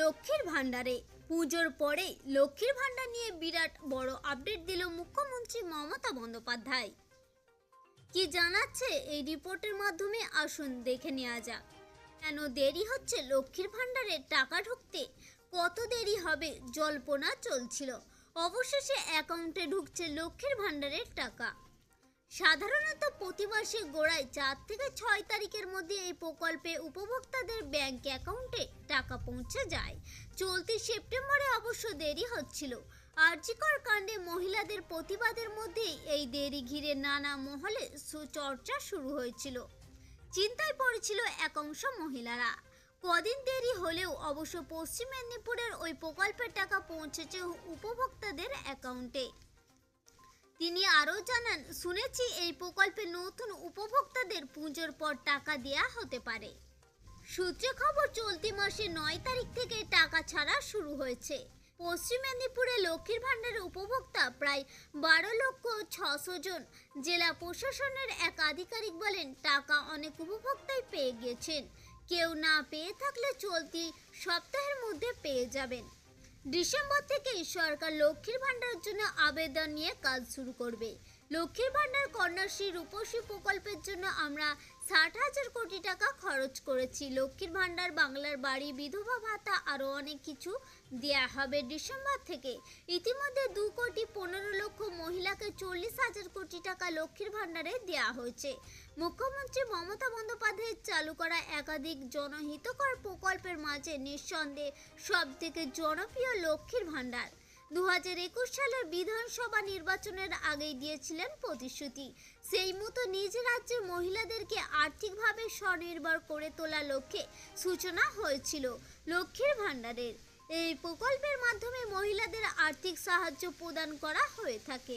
লক্ষ্মীর ভাণ্ডারে। পুজোর পরে লক্ষ্মীর ভাণ্ডার নিয়ে বিরাট বড় আপডেট দিল মুখ্যমন্ত্রী মমতা বন্দ্যোপাধ্যায়। কি জানাচ্ছে এই রিপোর্টের মাধ্যমে? আসুন দেখে নেওয়া যাক। কেন দেরি হচ্ছে? লক্ষ্মীর ভাণ্ডারে টাকা ঢুকতে কত দেরি হবে? জল্পনা চলছিল। অবশেষে অ্যাকাউন্টে ঢুকছে লক্ষ্মীর ভাণ্ডারের টাকা। সাধারণত প্রতি মাসে গোড়ায় চার থেকে ছয় তারিখের মধ্যে এই প্রকল্পে উপভোক্তাদের ব্যাংক অ্যাকাউন্টে টাকা পৌঁছে যায়। চলতি সেপ্টেম্বরে অবশ্য দেরি হচ্ছিল। আর্জিকর কাণ্ডে মহিলাদের প্রতিবাদের মধ্যেই এই দেরি ঘিরে নানা মহলে সুচর্চা শুরু হয়েছিল। চিন্তায় পড়েছিল একাংশ মহিলারা। কদিন দেরি হলেও অবশ্য পশ্চিম মেদিনীপুরের ওই প্রকল্পের টাকা পৌঁছেছে উপভোক্তাদের অ্যাকাউন্টে। তিনি আরও জানান, শুনেছি এই প্রকল্পে নতুন উপভোক্তাদের পুজোর পর টাকা দেয়া হতে পারে। সূত্রে খবর, চলতি মাসে নয় তারিখ থেকে টাকা ছাড়া শুরু হয়েছে। পশ্চিম মেদিনীপুরে লক্ষ্মীর ভাণ্ডারের উপভোক্তা প্রায় বারো লক্ষ ছশো জন। জেলা প্রশাসনের এক আধিকারিক বলেন, টাকা অনেক উপভোক্তাই পেয়ে গিয়েছেন কেউ না পেয়ে থাকলে চলতি সপ্তাহের মধ্যে পেয়ে যাবেন। ডিসেম্বর থেকেই সরকার লক্ষ্মীর ভাণ্ডারের জন্য আবেদন নিয়ে কাজ শুরু করবে। লক্ষ্মীর ভাণ্ডার কন্যাশ্রী রূপশ্রী প্রকল্পের জন্য আমরা ষাট হাজার কোটি টাকা খরচ করেছি। লক্ষ্মীর ভাণ্ডার বাংলার বাড়ি, বিধবা ভাতা আরও অনেক কিছু দেয়া হবে ডিসেম্বর থেকে। ইতিমধ্যে দু কোটি পনেরো লক্ষ মহিলাকে চল্লিশ হাজার কোটি টাকা লক্ষ্মীর ভাণ্ডারে দেওয়া হয়েছে। মুখ্যমন্ত্রী মমতা বন্দ্যোপাধ্যায়ের চালু করা একাধিক জনহিতকর প্রকল্পের মাঝে নিঃসন্দেহে সব থেকে জনপ্রিয় লক্ষ্মীর ভাণ্ডার দু হাজার একুশ সালের বিধানসভা নির্বাচনের আগেই দিয়েছিলেন প্রতিশ্রুতি। সেই মতো নিজ রাজ্যের মহিলাদেরকে আর্থিকভাবে স্বনির্ভর করে তোলা লক্ষ্যে সূচনা হয়েছিল লক্ষ্মীর ভাণ্ডারের। এই প্রকল্পের মাধ্যমে মহিলাদের আর্থিক সাহায্য প্রদান করা হয়ে থাকে।